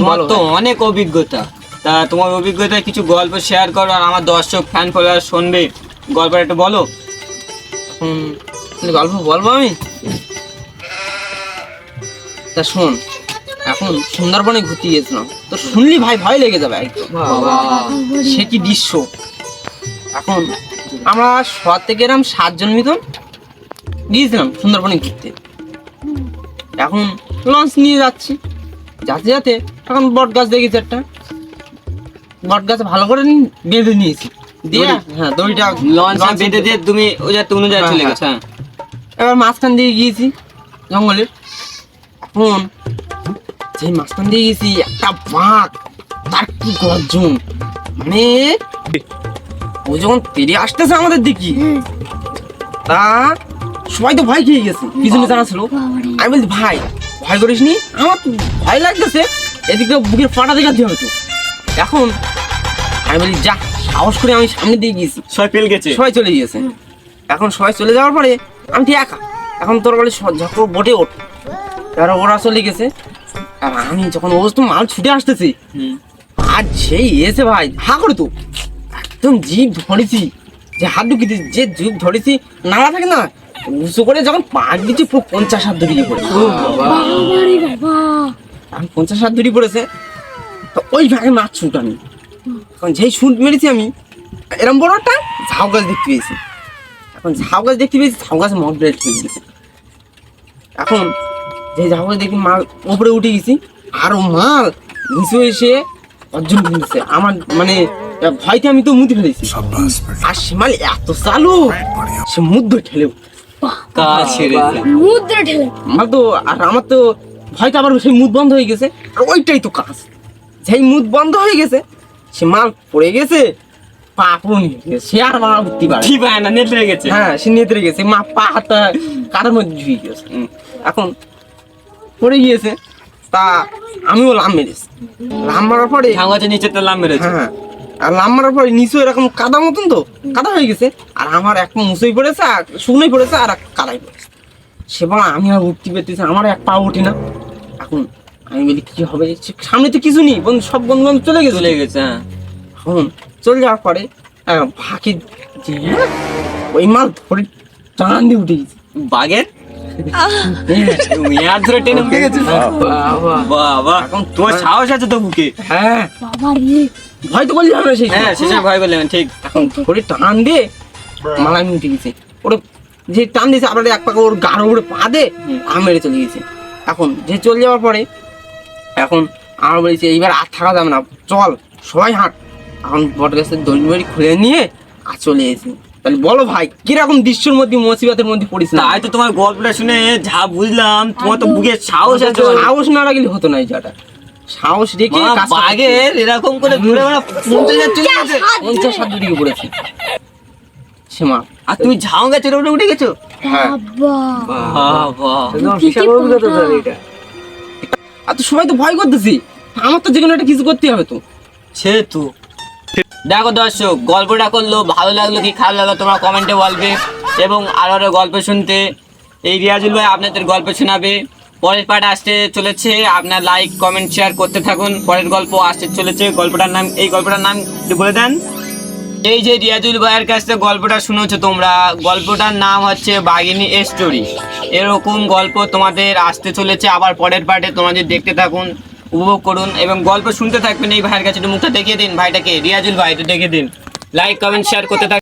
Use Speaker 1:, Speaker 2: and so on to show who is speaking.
Speaker 1: তোমার তো অনেক অভিজ্ঞতা। তা তোমার অভিজ্ঞতা কিছু গল্প শেয়ার করো আর আমার দর্শক ফ্যান ফলোয়ার শুনবে। গল্পটা একটু বলো।
Speaker 2: হুম, গল্প বলব আমি? তা শোন এখন সুন্দরবনে ঘুরতে গিয়েছিলাম। তো শুনলি ভাই ভয় লেগে যাবে সে কি দৃশ্য? এখন আমরা শহর থেকে এরম সাতজন মিতন গিয়েছিলাম সুন্দরবনে ঘুরতে। এখন লঞ্চ নিয়ে যাচ্ছি। যাতে যাতে এখন বট গাছ দেখেছি একটা। বট গাছ ভালো করে বেঁধে নিয়েছি। দিয়ে হ্যাঁ দড়িটা
Speaker 1: লঞ্চ বেঁধে দিয়ে তুমি ওই
Speaker 2: হ্যাঁ,
Speaker 1: চলে
Speaker 2: হ্যাঁ।
Speaker 1: গেছো। হ্যাঁ
Speaker 2: এবার মাঝখান দিয়ে গিয়েছি জঙ্গলের এখন সেই মাঝখান দিয়ে গেছি একটা বাঘ তার কি গর্জন। মানে ও যখন তেড়ে আসতেছে আমাদের দিকে তা সবাই তো ভয় খেয়ে গেছে। পিছনে জানা ছিল আমি বলছি ভাই ভয় করিস নি আমার তো ভয় লাগতেছে। এদিকে বুকের ফাটা দেখাতে হবে তো। এখন আমি বলি যা সাহস করে আমি সামনে দিয়ে গিয়েছি।
Speaker 1: সবাই পেল গেছে।
Speaker 2: সবাই চলে গিয়েছে। এখন সবাই চলে যাওয়ার পরে আমি ঠিক একা। এখন তোর বলে ঝকর বোটে ওঠ। এবার ওরা চলে গেছে। আর আমি যখন ও তো মাল ছুটে আসতেছি আর সেই এসে ভাই হা করে তো। একদম জিভ ধরেছি। যে হাত ঢুকি দিয়েছি, যে জিভ ধরেছি নাড়া থাকে না উঁচু করে যখন পাক দিচ্ছি পুরো পঞ্চাশ হাত ধরিয়ে পড়ে। আমি পঞ্চাশ হাত ধরিয়ে পড়েছে। তো ওই ভাগে মাছ ছুট আমি। এখন যেই শুট মেরেছি আমি এরম বড় একটা ঝাউ গাছ দেখতে পেয়েছি। এখন ঝাউ গাছ দেখতে পেয়েছি ঝাউ গাছ মগ ব্রেড হয়ে গেছে। এখন যে ঝাউ গাছ দেখি মাল উপরে উঠে গেছি আর ও মাল নিচে এসে অর্জন কিনছে। আমার মানে ভয়তে আমি তো মুদি ফেলেছি। আর সে মাল এত চালু সে মুদ্দ ঠেলে
Speaker 1: ছেড়েছে
Speaker 3: মুদ্রা ঠেলে
Speaker 2: আমার তো আর আমার তো ভয়তে আবার সেই মুদ বন্ধ হয়ে গেছে। আর ওইটাই তো কাজ। যেই মুদ বন্ধ হয়ে গেছে সে মাল পড়ে গেছে পা পুরো গেছে। সে আর মাল উঠতে পারে
Speaker 1: ঠিক পায় না নেট গেছে।
Speaker 2: হ্যাঁ সে নেতরে গেছে। মা পা কাটার মধ্যে গেছে। এখন পড়ে গিয়েছে। তা আমিও লাম মেরেছি। লাম মারার পরে
Speaker 1: ঝাঙ্গাছে নিচে তো লাম মেরেছে।
Speaker 2: হ্যাঁ। আর লাম মারার পরে নিচু এরকম কাদা মতন তো, কাদা হয়ে গেছে। আর আমার এক মুসই পড়েছে, আর শুকনোই পড়েছে, আর এক কাদাই পড়েছে। সে বলা আমি আর উঠতে পেতেছি আমার এক পা উঠি না। এখন আমি বলি, কি হবে? সামনে তো কিছু নেই, বন্ধু, সব বন্ধু বান্ধব চলে গেছে
Speaker 1: চলে গেছে হ্যাঁ।
Speaker 2: এখন চলে যাওয়ার পরে ফাঁকি ওই মাল ধরে টান দিয়ে উঠে গেছে।
Speaker 1: বাগের
Speaker 2: এখন
Speaker 1: তোমার সাহস আছে তো বুকে
Speaker 2: হ্যাঁ
Speaker 3: বাবা
Speaker 2: ভয় তো সেই
Speaker 1: হ্যাঁ শেষে ভয় করলেন ঠিক
Speaker 2: এখন টান গেছে যে টান দিয়েছে এক ওর মেরে চলে গেছে এখন যে চলে যাওয়ার পরে এখন আমার বলেছে এইবার আর থাকা যাবে না। চল, সবাই হাঁট। এখন বট গাছের দড়ি খুলে নিয়ে আর চলে এসে। তাহলে বলো ভাই কীরকম দৃশ্যের মধ্যে মুসিবতের মধ্যে পড়িস না?
Speaker 1: তো তোমার গল্পটা শুনে যা বুঝলাম তোমার তো বুকে সাহস আছে
Speaker 2: সাহস না রাখলে হতো না এই সাহস রেখে
Speaker 1: বাঘের এরকম করে ঘুরে বেড়া
Speaker 2: পঞ্চাশ হাত দূরে পড়েছে। সীমা
Speaker 1: আর তুমি ঝাউ গাছের উপরে উঠে গেছো?
Speaker 2: হ্যাঁ। আর তো সবাই তো ভয় করতেছি। আমার তো যে কোনো একটা কিছু করতে হবে তো।
Speaker 1: সে তো দেখো দর্শক, গল্পটা করল, ভালো লাগল কি খারাপ লাগল তোমরা কমেন্টে বলবে। এবং আরও আরও গল্প শুনতে। এই রিয়াজুল ভাই আপনাদের গল্প শোনাবে। পরের পার্ট আসতে চলেছে, আপনার লাইক কমেন্ট শেয়ার করতে থাকুন। পরের গল্প আসতে চলেছে, গল্পটার নাম এই গল্পটার নাম বলে দেন। এই যে রিয়াজুল ভাইয়ের কাছ থেকে গল্পটা শুনেছো তোমরা, গল্পটার নাম হচ্ছে বাঘিনী স্টোরি এরকম গল্প তোমাদের আসতে চলেছে, আবার পরের পার্টে তোমাদের দেখতে থাকুন। উপভোগ করুন এবং গল্প শুনতে থাকবেন এই ভাইয়ের কাছে। মুখটা দেখিয়ে দিন ভাইটাকে, রিয়াজুল ভাই, একটু দেখিয়ে দিন। লাইক কমেন্ট শেয়ার করতে থাকুন